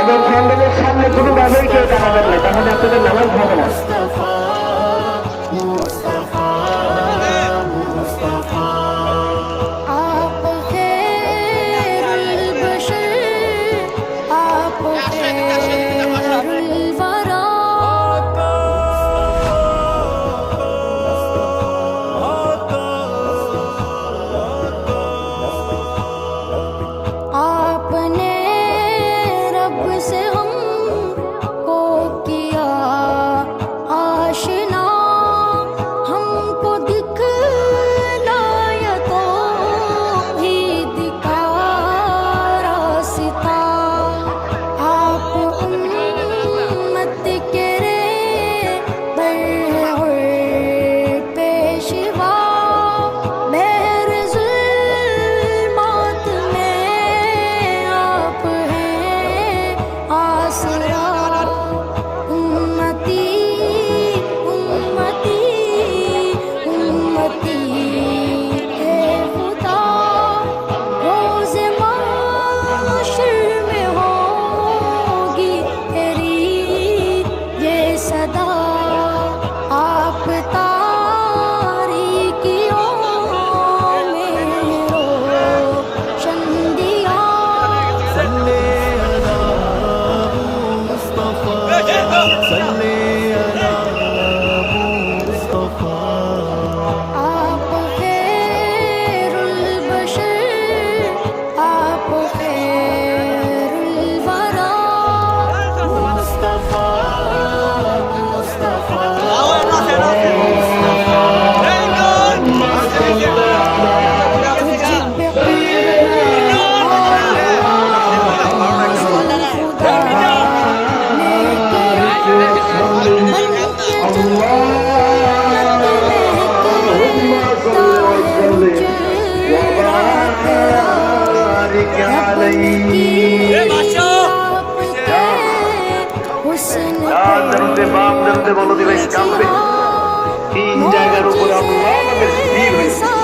এবং প্যান্ডেলের সামনে কোনোভাবেই কেউ দাঁড়াবেন না তাহলে আপনাদের নামাজ হবে না। sad দাদারতে বাপ দাদারতে বলো দিবে কাঁপবে তিন জায়গার উপরে আল্লাহ আমাদের স্থির হয়েছে।